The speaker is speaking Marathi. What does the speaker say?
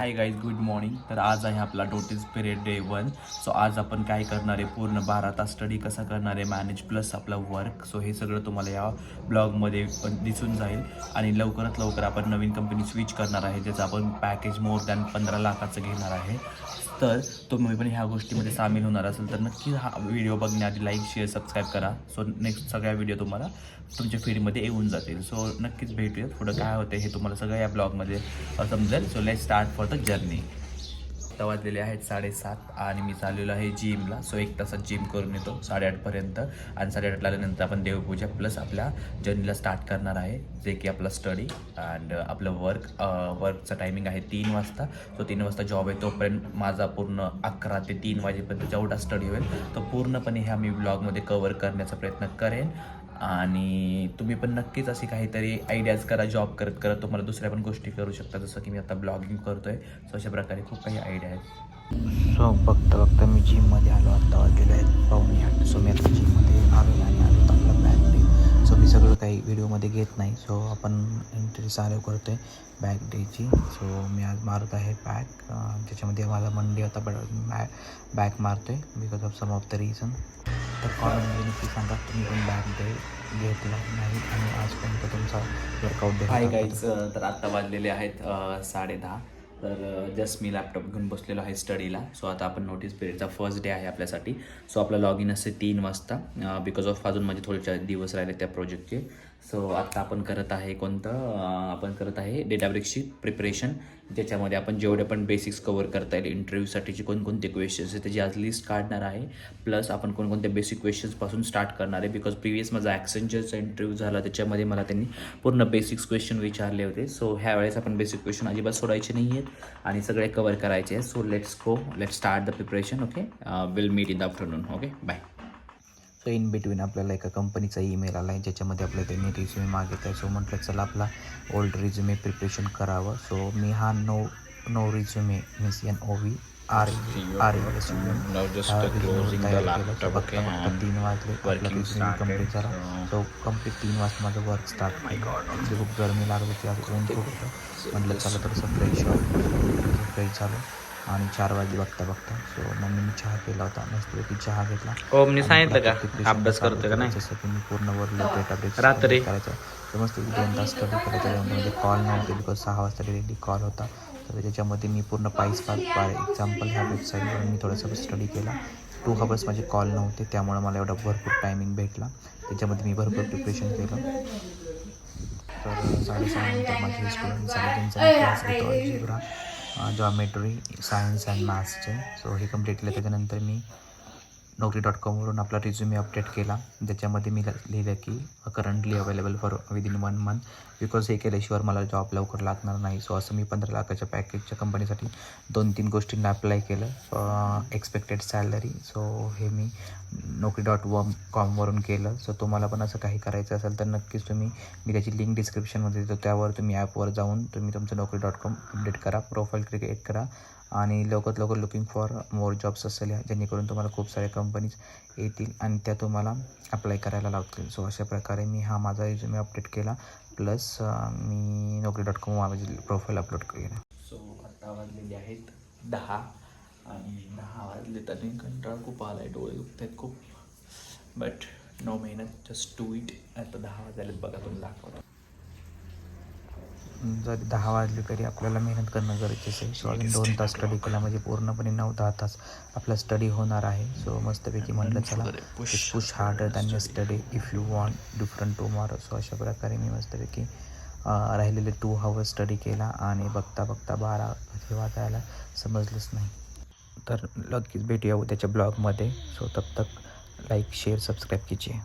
हाय गाईज गुड मॉर्निंग तर आज आहे आपला notice period day one so आज आपण काय करणार आहे? पूर्ण बारा तास स्टडी कसा करणार आहे? मॅनेज प्लस आपला वर्क सो हे सगळं तुम्हाला या ब्लॉगमध्ये पण दिसून जाईल. आणि लवकरात लवकर आपण नवीन कंपनी स्विच करणार आहे. ज्याचं आपण पॅकेज मोर दॅन पंधरा लाखाचं घेणार आहे. तर तुम्ही पण ह्या गोष्टीमध्ये सामील होणार असेल तर नक्की हा व्हिडिओ बघण्याआधी लाईक शेअर सबस्क्राईब करा. सो नेक्स्ट सगळ्या व्हिडिओ तुम्हाला तुमच्या फीडमध्ये येऊन जातील. सो नक्कीच भेटूया पुढं काय होतं हे तुम्हाला सगळं या ब्लॉगमध्ये समजेल. So let start for the journey आता वाजलेले आहेत साडेसात आणि मी चाललेलो आहे जिमला सो एक तासात जिम करून येतो साडेआठपर्यंत आणि साडेआठला आल्यानंतर आपण देवपूजा प्लस आपल्या जर्नीला स्टार्ट करणार आहे. जे की आपला स्टडी अँड आपलं वर्क वर्कचं टायमिंग आहे तीन वाजता. सो तीन वाजता जॉब आहे तोपर्यंत माझा पूर्ण अकरा ते तीन वाजेपर्यंत जेवढा स्टडी होईल तो पूर्णपणे ह्या मी ब्लॉगमध्ये कवर करण्याचा प्रयत्न करेन. आणि तुम्ही पण नक्कीच अशी काहीतरी आयडियाज करा जॉब करत करत तुम्हाला दुसऱ्या पण गोष्टी करू शकता. जसं की मी आता ब्लॉगिंग करतोय सो अशा प्रकारे खूप काही आयडिया आहेत. सो बघता बघता मी जिममध्ये आलो आत्ता वाजलेलं आहेत पाहुणे आठ. सो मी आता जिम काही व्हिडिओमध्ये घेत नाही. सो आपण एंट्री चालू करतो आहे बॅक डेची सो मी आज मारत आहे बॅक ज्याच्यामध्ये माझा मंडे होता बट बॅ बॅक मारतो आहे because of some of the reason तर कॉमेंटमध्ये नक्की सांगा तुम्ही पण बॅक डे घेतला नाही आणि आजपर्यंत तुमचा वर्कआउट हाय गाईज तर आत्ता वाजलेले आहेत साडे साडेदहा तर जस्ट मी लॅपटॉप घेऊन बसलेलो आहे स्टडीला सो आता आपण नोटीस पिरियडचा फर्स्ट डे आहे आपल्यासाठी. सो आपला लॉग इन असते तीन वाजता बिकॉज ऑफ अजून माझे थोडेच्या दिवस राहिले त्या प्रोजेक्टचे सो आत्ता आपण करत आहे कोणतं? आपण करत आहे डेटाब्रिक्सची प्रिपरेशन ज्याच्यामध्ये आपण जेवढे पण बेसिक्स कवर करता येईल इंटरव्ह्यूसाठीचे कोणकोणते क्वेश्चन्स आहे त्याची आज लिस्ट काढणार आहे. प्लस आपण कोणकोणत्या बेसिक क्वेश्चन्सपासून स्टार्ट करणार आहे. बिकॉज प्रिव्हियस माझा ॲक्सेंचरचा इंटरव्ह्यू झाला त्याच्यामध्ये मला त्यांनी पूर्ण बेसिक्स क्वेश्चन विचारले होते. सो ह्या वेळेस आपण बेसिक क्वेश्चन अजिबात सोडायचे नाही आहेत आणि सगळे कवर करायचे आहेत. So let's go let start the preparation okay will meet in the afternoon okay bye so in between आपल्याला एका कंपनीचा ईमेल आला आहे. ज्याच्यामध्ये आपल्याला त्यांनी रिझ्युमे मागितला आहे सो म्हटलं चला आपला ओल्ड रिझ्युमे प्रिपरेशन करावं. सो मी हा no no resume means N O V R तीन वाजले. कंप्लीट झाला. सो कंप्लीट तीन वाजता माझं वर्क स्टार्ट केलं. खूप गरमी लागत होती. आज ऊन खूप होतं. म्हटलं चला थोडंसं फ्रेश फ्रेश झालं आणि चार वाजले बघता बघता. सो मम्मीने चहा केला होता. मस्तपैकी चहा घेतला. हो मी आणि सांगितलं का? अभ्यास चालू करतोय का नाही? जसं की मी पूर्ण वरलो डेटा ब्रेक रात्री. करायचं. तर मस्त दोन तास स्टडी करायचं म्हणजे कॉल नव्हते बिकॉज सहा वाजता डिरेक्टली कॉल होता. तर त्याच्यामध्ये मी पूर्ण पाईस फार बाय एक्झाम्पल ह्या वेबसाईटवर मी थोडासा स्टडी केला. टू हवर्स माझे कॉल नव्हते. त्यामुळे मला एवढा भरपूर टायमिंग भेटला. त्याच्यामध्ये मी भरपूर प्रिपरेशन केलं. तर साडेसहा नंतर माझे स्टुडंट त्यांचा क्लास घेतो. जॉमेट्री सायन्स अँड मॅथ्सचे सो हे कंप्लीट केलं. त्याच्यानंतर मी नोकरी डॉट कॉमवरून आपला रिझ्युमे अपडेट केला. ज्याच्यामध्ये मी लिहिलं की currently available for within one month because हे केल्याशिवाय मला जॉब लवकर लागणार नाही. सो असं मी पंधरा लाखाच्या पॅकेजच्या कंपनीसाठी दोन तीन गोष्टींना अप्लाय केलं. एक्सपेक्टेड सॅलरी सो हे मी नोकरी डॉट वम कॉमवरून केलं. सो तुम्हाला पण असं काही करायचं असेल तर नक्कीच तुम्ही मी त्याची लिंक डिस्क्रिप्शनमध्ये देतो. त्यावर तुम्ही ॲपवर जाऊन तुम्ही तुमचं नोकरी डॉट कॉम अपडेट करा. प्रोफाईल क्रिएट करा. आणि लवकरात लवकर लुकिंग फॉर मोर जॉब्स असेल जेणेकरून तुम्हाला खूप साऱ्या कंपनीज येतील आणि त्या तुम्हाला अप्लाय करायला लावतील सो अशा प्रकारे मी हा माझा रिझ्युमे अपडेट केला. प्लस मी नोकरी डॉट कॉम माझी प्रोफाईल अपलोड केला. सो आता वाजलेले आहेत दहा आणि दहा वाजले तर कंटाळा खूप आला आहे डोळे दुखत आहेत खूप. बट नो मेहनत जस्ट टू इट आता दहा वाजायला बघा तुम्ही दाखवतो जरी दहा वाजले तरी आपल्याला मेहनत करणं गरजेचं आहे. सो अजून दोन तास स्टडी केला म्हणजे पूर्णपणे नऊ दहा तास आपला स्टडी होणार आहे. सो मस्तपैकी म्हटलं चला push harder than study if you want different tomorrow so अशा प्रकारे मी मस्तपैकी राहिलेले टू हवर्स स्टडी केला आणि बघता बघता बारा कधी वाजायला समजलंच नाही. तर नक्कीच भेटूया उद्याच्या ब्लॉगमध्ये सो तब तक लाईक शेअर सबस्क्राईब कीजिए.